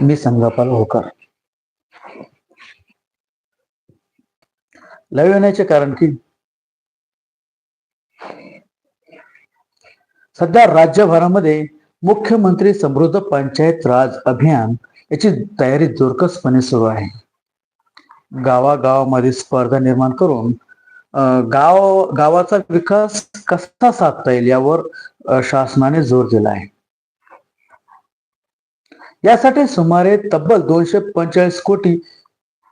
मी संगपाल होकर. लाईव्ह येण्याचे कारण की सध्या राज्यभरामध्ये मुख्यमंत्री समृद्ध पंचायत राज अभियान याची तयारी जोरकसपणे सुरू आहे. गावागावामध्ये स्पर्धा निर्माण करून गाव गावाचा विकास कसा साधता येईल यावर शासनाने जोर दिला आहे. यासाठी सुमारे तब्बल दोनशे पंचेचाळीस कोटी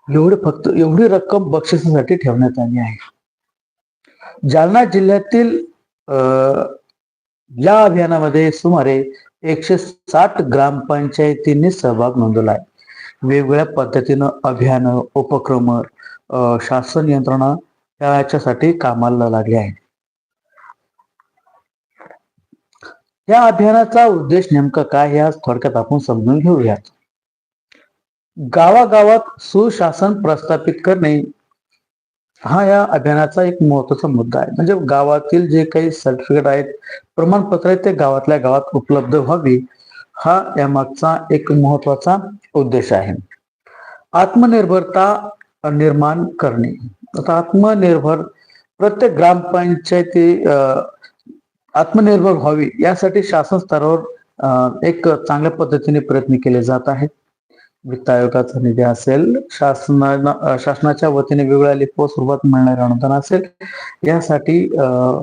एवढी फक्त एवढी रक्कम बक्षिसासाठी ठेवण्यात आली आहे. जालना जिल्ह्यातील अं, या अभियानामध्ये सुमारे एकशे साठ ग्रामपंचायतींनी सहभाग नोंदवला आहे वेगवेगळ्या पद्धतीनं अभियान उपक्रम अं, शासन यंत्रणा याच्यासाठी कामाला लागली आहे या अभियानाचा उद्देश नेमका काय हे आज थोडक्यात आपण समजून घेऊयात. गावागावात सुशासन प्रस्थापित करणे हा या अभियानाचा एक महत्त्वाचा मुद्दा आहे. म्हणजे गावातील जे काही सर्टिफिकेट आहेत प्रमाणपत्र आहेत ते गावातल्या गावात उपलब्ध व्हावी हा यामागचा एक महत्त्वाचा उद्देश आहे. आत्मनिर्भरता निर्माण करणे. आता आत्मनिर्भर प्रत्येक ग्रामपंचायती अं, आत्मनिर्भर व्हावी यासाठी शासन स्तरावर अं, एक चांगल्या पद्धतीने प्रयत्न केले जात आहेत. वित्त आयोगाचा निधी असेल शासना शासनाच्या वतीने वेगवेगळ्या लिपो स्वरूपात मिळणारे अनुदान असेल यासाठी अं,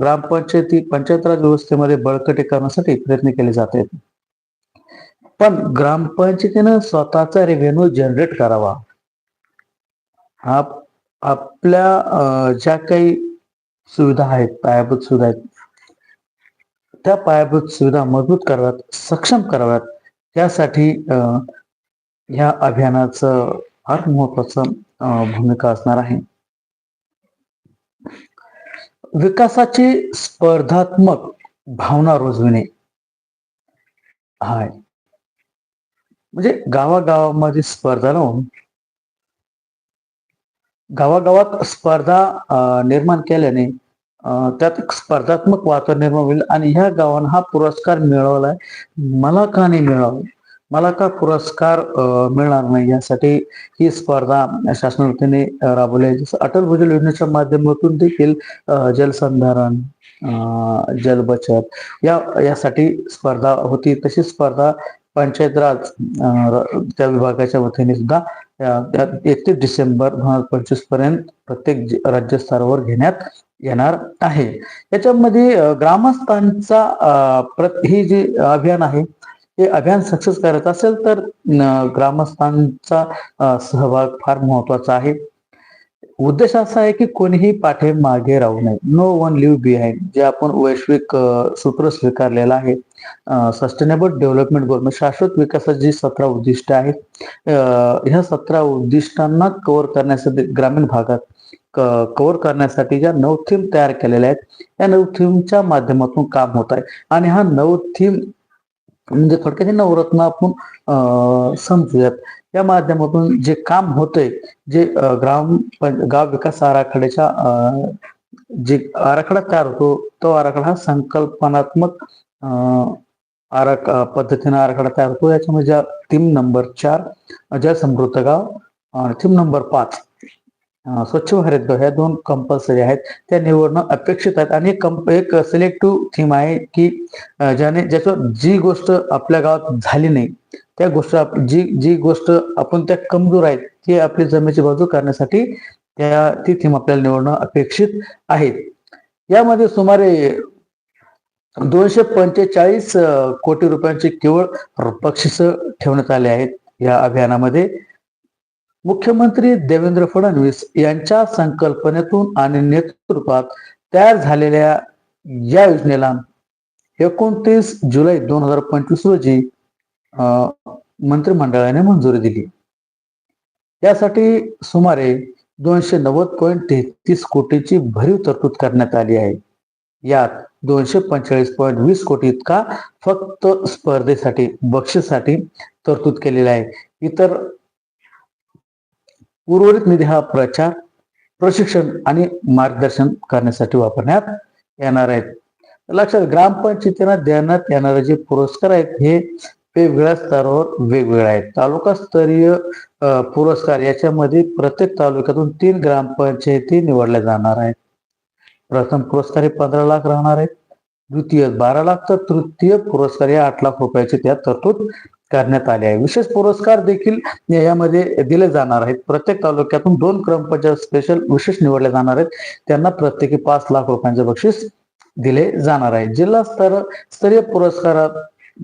ग्रामपंचायती पंचायत राज व्यवस्थेमध्ये बळकटी करण्यासाठी प्रयत्न केले जात आहेत. पण ग्रामपंचायतीनं स्वतःचा रेव्हेन्यू जनरेट करावा. आप आपल्या ज्या काही सुविधा आहेत पायाभूत सुविधा आहेत त्या पायाभूत सुविधा मजबूत कराव्यात सक्षम कराव्यात त्यासाठी अं, ह्या अभियानाचं फार महत्वाचं भूमिका असणार आहे. विकासाची स्पर्धात्मक भावना रुजविणे. हाय. म्हणजे गावागावामध्ये स्पर्धा लावून गावागावात स्पर्धा निर्माण केल्याने त्यात एक स्पर्धात्मक वातावरण निर्माण होईल आणि ह्या गावानं हा पुरस्कार मिळवलाय. मला का नाही मिळावा मला का पुरस्कार मिळणार नाही? यासाठी ही स्पर्धा शासनाच्या वतीने राबवली आहे. जसं अटल भूजल योजनेच्या माध्यमातून देखील जलसंधारण जल बचत या यासाठी स्पर्धा होती. तशी स्पर्धा पंचायत राज त्या विभागाच्या वतीने सुद्धा एकतीस डिसेंबर दोन हजार पंचवीसपर्यंत प्रत्येक राज्यस्तरावर राज्य स्तरावर घेण्यात येणार आहे. याच्यामध्ये ग्रामस्थांचा हे जे ही अभियान आहे हे अभियान सक्सेस करायचं असेल तर ग्रामस्थांचा सहभाग फार महत्त्वाचा आहे. उद्देश असा आहे की कोणीही पाठीमागे राहू नये. नो वन लिव्ह बिहाइंड जे आपण वैश्विक सूत्र स्वीकारलेलं आहे सस्टेनेबल डेव्हलपमेंट गोल म्हणजे शाश्वत विकासाची जी सतरा उद्दिष्ट आहेत ह्या सतरा उद्दिष्टांना कव्हर करण्यासाठी ग्रामीण भागात कव्हर करण्यासाठी ज्या नऊ थीम तयार केलेल्या आहेत या नऊ थीमच्या माध्यमातून काम होत आहे. आणि हा नऊ थीम म्हणजे थोडक्यात नवरत्न आपण समजूयात. या माध्यमातून जे काम होतंय जे ग्राम गाव विकास आराखड्याच्या जे आराखडा तयार होतो तो आराखडा हा संकल्पनात्मक आराख पद्धतीने आराखडा तयार होतो. याच्यामध्ये ज्या थीम नंबर चार जल समृद्ध गाव थीम नंबर पाच स्वच्छ भारत ह्या दोन कंपल्सरी आहेत. त्या निवडणं अपेक्षित आहेत. आणि एक कंप एक सिलेक्टिव्ह थीम आहे की ज्याने ज्याच्यावर जी गोष्ट आपल्या गावात झाली नाही त्या गोष्ट जी जी गोष्ट आपण त्या कमजोर आहेत ती आपली जमेची बाजू करण्यासाठी त्या ती थीम आपल्याला निवडणं अपेक्षित आहे. यामध्ये सुमारे दोनशे पंचेचाळीस कोटी रुपयांचे केवळ बक्षिस ठेवण्यात आले आहेत या अभियानामध्ये. मुख्यमंत्री देवेंद्र फडणवीस यांच्या संकल्पनेतून आणि नेतृत्वात तयार झालेल्या या योजनेला एकोणतीस जुलै दोन हजार पंचवीस रोजी अं, मंत्रिमंडळाने मंजुरी दिली. यासाठी सुमारे दोनशे नव्वद पॉईंट तेहतीस कोटीची भरीव तरतूद करण्यात आली आहे. यात दोनशे पंचेचाळीस पॉईंट वीस कोटी इतका फक्त स्पर्धेसाठी बक्षीसाठी तरतूद केलेला आहे. इतर उर्वरित निधी हा प्रचार प्रशिक्षण आणि मार्गदर्शन करण्यासाठी वापरण्यात येणार आहेत लक्षात ग्रामपंचायतींना देण्यात येणारे जे पुरस्कार आहेत हे वेगवेगळ्या स्तरावर वेगवेगळे आहेत. तालुका स्तरीय पुरस्कार याच्यामध्ये प्रत्येक तालुक्यातून तीन ग्रामपंचायती निवडल्या जाणार आहेत. प्रथम पुरस्कार हे पंधरा लाख राहणार आहेत. द्वितीय बारा लाख तर तृतीय पुरस्कार हे आठ लाख रुपयाची त्यात तरतूद करण्यात आले आहे. विशेष पुरस्कार देखील यामध्ये दिले जाणार आहेत. प्रत्येक तालुक्यातून दोन ग्रामपंचायत स्पेशल विशेष निवडले जाणार आहेत. त्यांना प्रत्येकी पाच लाख रुपयांचे बक्षीस दिले जाणार आहे. जिल्हा स्तर स्तरीय पुरस्कारात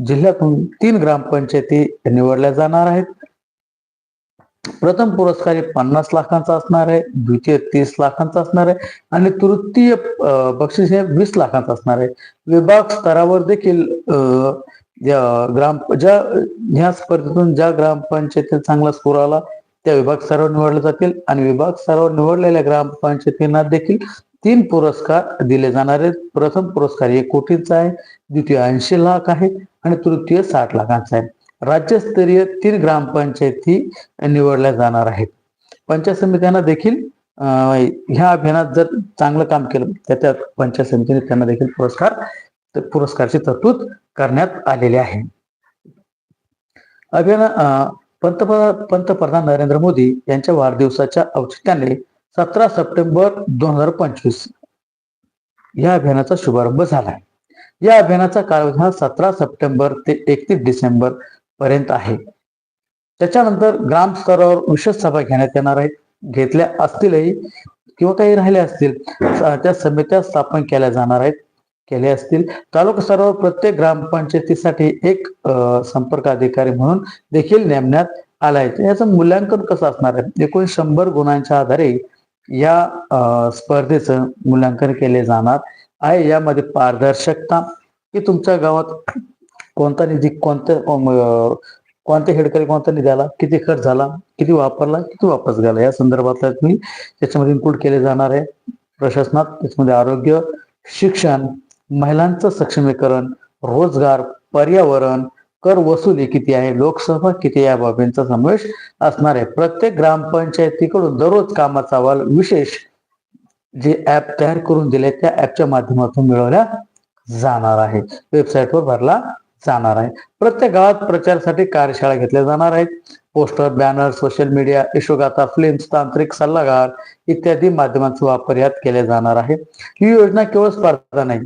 जिल्ह्यातून तीन ग्रामपंचायती निवडल्या जाणार आहेत. प्रथम पुरस्कार हे पन्नास लाखांचा असणार आहे. द्वितीय तीस लाखांचा असणार आहे. आणि तृतीय बक्षीस हे वीस लाखांचा असणार आहे. विभाग स्तरावर देखील अं, ग्राम ज्या ह्या स्पर्धेतून ज्या ग्रामपंचायतीत चांगला स्कोर आला त्या विभाग सराव निवडले जातील आणि विभाग सराव निवडलेल्या ग्रामपंचायतींना देखील तीन पुरस्कार दिले जाणार आहेत. प्रथम पुरस्कार एक कोटीचा आहे द्वितीय ऐंशी लाख आहे आणि तृतीय साठ लाखांचा आहे. राज्यस्तरीय तीन ग्रामपंचायती निवडल्या जाणार आहेत. पंचायत समित्यांना देखील ह्या अभियानात जर चांगलं काम केलं तर त्या पंचायत समितीने त्यांना देखील पुरस्कार पुरस्कारची तरतूद करण्यात आलेले आहे. अभियान पंतप्रधान पंतप्रधान नरेंद्र मोदी यांच्या वाढदिवसाच्या औचित्याने सतरा सप्टेंबर दोन हजार पंचवीस या अभियानाचा शुभारंभ झाला या अभियानाचा कालावधी हा सतरा सप्टेंबर ते एकतीस डिसेंबर पर्यंत आहे. त्याच्यानंतर ग्राम स्तरावर विशेष सभा घेण्यात येणार आहेत घेतल्या असतीलही किंवा काही राहिल्या असतील त्या समित्या स्थापन केल्या जाणार आहेत. केले असतील. तालुका स्तरावर प्रत्येक ग्रामपंचायतीसाठी एक संपर्क अधिकारी म्हणून देखील नेमण्यात आला आहे याचं मूल्यांकन कसं असणार आहे? एकूण शंभर गुणांच्या आधारे या स्पर्धेचं मूल्यांकन केले जाणार आहे. यामध्ये पारदर्शकता की तुमच्या गावात कोणता निधी कोणत्या कोणत्या हेडकरी कोणता निधी आला किती खर्च झाला किती वापरला किती वापस गेला? या संदर्भातला तुम्ही त्याच्यामध्ये इन्क्लूड केले जाणार आहे. प्रशासनात त्याच्यामध्ये आरोग्य शिक्षण महिलांचं सक्षमीकरण रोजगार पर्यावरण कर वसुली किती आहे लोकसभा किती या बाबींचा समावेश असणार आहे. प्रत्येक ग्रामपंचायतीकडून दररोज कामाचा अहवाल विशेष जे ऍप तयार करून दिले त्या ऍपच्या माध्यमातून मिळवल्या जाणार आहे वेबसाईटवर भरला जाणार आहे. प्रत्येक गावात प्रचारासाठी कार्यशाळा घेतल्या जाणार आहेत. पोस्टर बॅनर सोशल मीडिया यशोगाथा फिल्म्स तांत्रिक सल्लागार इत्यादी माध्यमांचा वापर यात केला जाणार आहे. ही योजना केवळ स्पर्धा नाही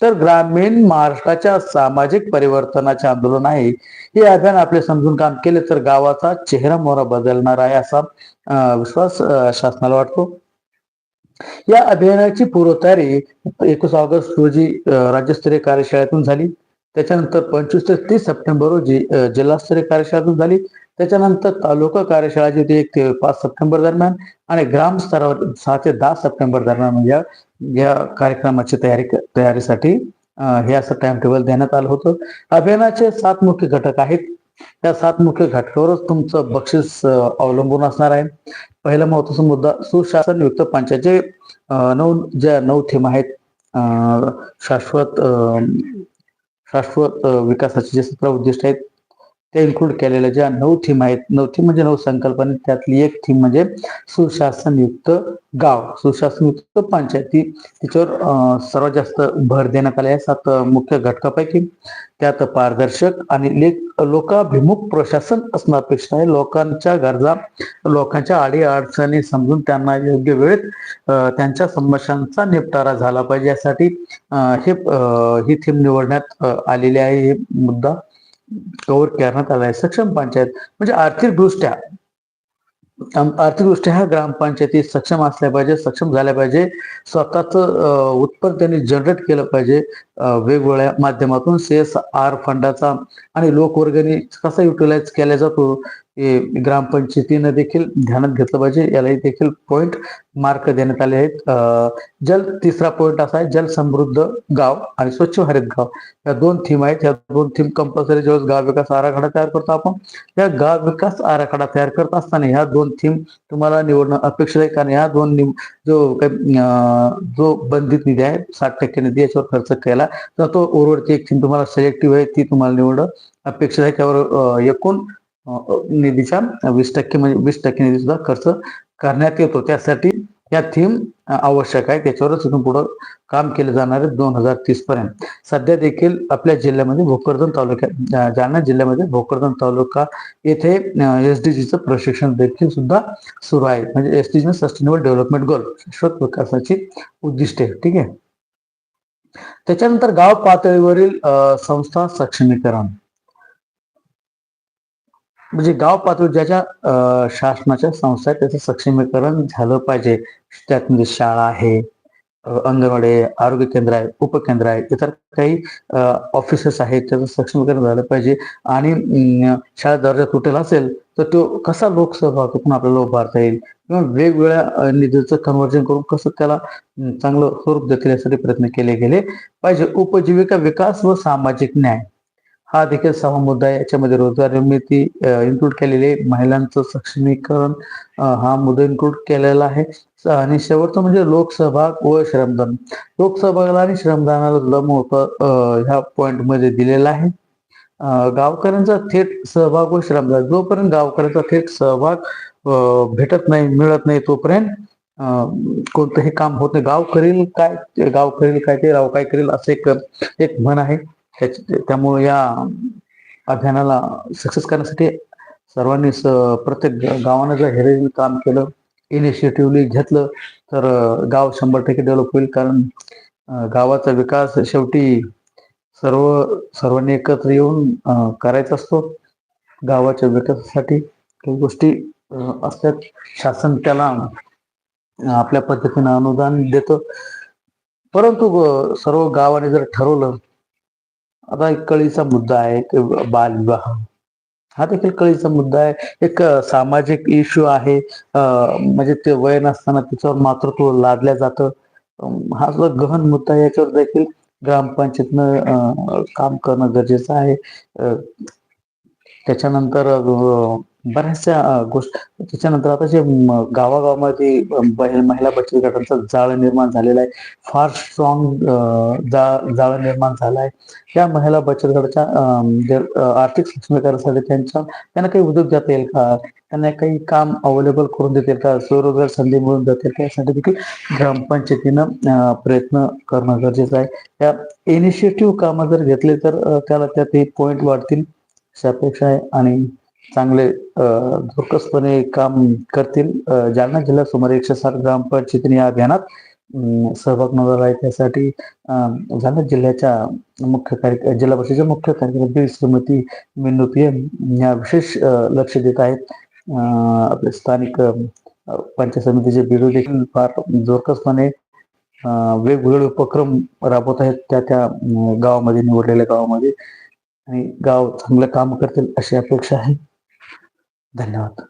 तर ग्रामीण महाराष्ट्राच्या सामाजिक परिवर्तनाचे आंदोलन आहे. हे अभियान आपले समजून काम केले तर गावाचा चेहरा मोहरा बदलणार आहे असा विश्वास शासनाला वाटतो. या अभियानाची पूर्वतयारी एकवीस ऑगस्ट रोजी राज्यस्तरीय कार्यशाळेतून झाली. त्याच्यानंतर पंचवीस ते तीस सप्टेंबर रोजी जिल्हास्तरीय कार्यशाळा झाली. त्याच्यानंतर तालुका कार्यशाळा जी होती एक ते पाच सप्टेंबर दरम्यान आणि ग्राम स्तरावर सहा ते दहा सप्टेंबर दरम्यान म्हणजे या- या कार्यक्रमाची तयारी तयारीसाठी हे असं टाइम टेबल देण्यात आलं होतं. अभियानाचे सात मुख्य घटक आहेत. त्या सात मुख्य घटकावरच तुमचं बक्षीस अवलंबून असणार आहे. पहिला महत्त्वाचा मुद्दा सुशासन युक्त पंचायतचे नऊ ज्या नऊ थीम आहेत अं, शाश्वत अं, शाश्वत विकासाचे जे सतरा उद्दिष्ट आहेत ते इन्क्लूड केलेल्या ज्या नऊ थीम आहेत नऊ थीम म्हणजे नऊ संकल्पना त्यातली एक थीम म्हणजे सुशासनयुक्त गाव. सुशासनयुक्त पंचायती तिच्यावर सर्वात जास्त भर देण्यात आला आहे. सात मुख्य घटकापैकी त्यात पारदर्शक आणि लेख लोकाभिमुख प्रशासन असणं अपेक्षित आहे. लोकांच्या गरजा लोकांच्या आडी अडचणी समजून त्यांना योग्य वेळेत त्यांच्या समस्यांचा निपटारा झाला पाहिजे. यासाठी हे ही थीम निवडण्यात आलेली आहे. हे मुद्दा कव्हर करण्यात आला आहे सक्षम पंचायत म्हणजे आर्थिकदृष्ट्या आर्थिकदृष्ट्या ह्या ग्रामपंचायती सक्षम असल्या पाहिजे सक्षम झाल्या पाहिजे. स्वतःच उत्पन्न त्यांनी जनरेट केलं पाहिजे. वेगवेगळ्या माध्यमातून सी एस आर फंडाचा आणि लोकवर्गणी कसा युटिलाइज केला जातो हे ग्रामपंचायतीनं देखील ध्यानात घेतलं पाहिजे. यालाही देखील पॉइंट मार्क देण्यात आले आहेत. जल तिसरा पॉइंट असा आहे जल समृद्ध गाव आणि स्वच्छ हरित गाव. या दोन थीम आहेत. या दोन थीम कंपल्सरी ज्यावेळेस गाव विकास आराखडा तयार करतो आपण या गाव विकास आराखडा तयार करत असताना ह्या दोन थीम तुम्हाला निवडणं अपेक्षित आहे. कारण ह्या दोन जो काही जो बंधित निधी आहे साठ टक्के निधी याच्यावर खर्च केला तर तो उर्वरती एक थीम तुम्हाला सिलेक्टिव्ह आहे ती तुम्हाला निवड अपेक्षित आहे. त्यावर एकूण निधीच्या वीस टक्के म्हणजे वीस टक्के निधी सुद्धा खर्च करण्यात येतो. त्यासाठी या थीम आवश्यक आहे. त्याच्यावरच इथून पुढं काम केले जाणार आहे दोन हजार तीस पर्यंत. सध्या देखील आपल्या जिल्ह्यामध्ये भोकरदन तालुक्यात जालना जिल्ह्यामध्ये भोकरदन तालुका येथे एस डी जीचं प्रशिक्षण देखील सुद्धा सुरू आहे. म्हणजे S D G sustainable development goal शाश्वत विकासाची उद्दिष्टे ठीक आहे? त्याच्यानंतर गाव पातळीवरील अं, संस्था सक्षमीकरण. म्हणजे गाव पातळी ज्याच्या शासनाच्या संस्था आहेत त्याचं सक्षमीकरण झालं पाहिजे. त्यात म्हणजे शाळा आहे अंगणवाडी आरोग्य केंद्र आहे उपकेंद्र आहे इतर काही ऑफिसेस आहेत त्याचं सक्षमीकरण झालं पाहिजे. आणि शाळा दर्जा तुटेल असेल तर तो कसा लोकसहभागातून आपल्याला उभारता येईल? किंवा वेगवेगळ्या निधीचं कन्वर्जन करून कसं त्याला चांगलं स्वरूप देतील यासाठी प्रयत्न केले गेले पाहिजे. उपजीविका विकास व सामाजिक न्याय हा देखील सहा मुद्दा आहे. याच्यामध्ये रोजगार निर्मिती इन्क्लूड केलेली आहे. महिलांचं सक्षमीकरण हा मुद्दा इन्क्लूड केलेला आहे. आणि शेवटचं म्हणजे लोकसहभाग व श्रमदान. लोकसहभागाला आणि श्रमदानाला सुद्धा महत्त्व ह्या पॉइंटमध्ये दिलेला आहे. गावकऱ्यांचा थेट सहभाग व श्रमदान. जोपर्यंत गावकऱ्यांचा थेट सहभाग भेटत नाही मिळत नाही तोपर्यंत कोणतंही काम होत नाही. गाव करील काय गाव करील काय ते राव काय करील असं एक एक म्हण आहे. त्यामुळे या अभियानाला सक्सेस करण्यासाठी सर्वांनी स- प्रत्येक गावानं जर हेरे काम केलं इनिशिएटिव्हली घेतलं तर गाव शंभर टक्के डेव्हलप होईल. कारण गावाचा विकास शेवटी सर्व सर्वांनी एकत्र येऊन करायचा असतो. गावाच्या विकासासाठी काही गोष्टी असतात. शासन त्याला आपल्या पद्धतीनं अनुदान देतं. परंतु सर्व गावाने जर ठरवलं आता एक कळीचा मुद्दा आहे की बालविवाह. हा देखील कळीचा मुद्दा आहे. एक सामाजिक इश्यू आहे. म्हणजे ते वय नसताना तिच्यावर मातृत्व लादल्या जातं. हा जो गहन मुद्दा याच्यावर देखील ग्रामपंचायतनं काम करणं गरजेचं आहे. त्याच्यानंतर बऱ्याचशा गोष्ट त्याच्यानंतर आता जे गावागावामध्ये महिला बचत गटांचा जाळ निर्माण झालेला आहे. फार स्ट्रॉंग जाळ जाळ निर्माण झाला आहे. त्या महिला बचत गटाच्या आर्थिक सक्षमीकरणासाठी त्यांच्या त्यांना काही उद्योग देता येईल का? त्यांना काही काम अवेलेबल करून देतील का? स्वरोजगार संधी मिळून जातील का? यासाठी देखील ग्रामपंचायतीनं प्रयत्न करणं गरजेचं आहे. त्या इनिशिएटिव्ह कामं जर घेतले तर त्याला त्यात पॉईंट वाढतील. अशी अपेक्षा आहे आणि चांगले अं, काम करतील. जालना जिल्ह्यात सुमारे एकशे साठ ग्रामपंचायतीने या अभियानात सहभाग नोंदवला आहे. त्यासाठी जालना जिल्ह्याच्या मुख्य कार्य जिल्हा परिषदेच्या मुख्य कार्यक्रम श्रीमती मेनू पी एम या विशेष लक्ष देत आहेत. आपले स्थानिक पंचायत समितीचे बिरो देखील फार जोरकसपणे वेगवेगळे उपक्रम राबवत आहेत. त्या त्या गावामध्ये निवडलेल्या गावामध्ये. आणि गाव चांगलं काम करतील अशी अपेक्षा आहे. धन्यवाद.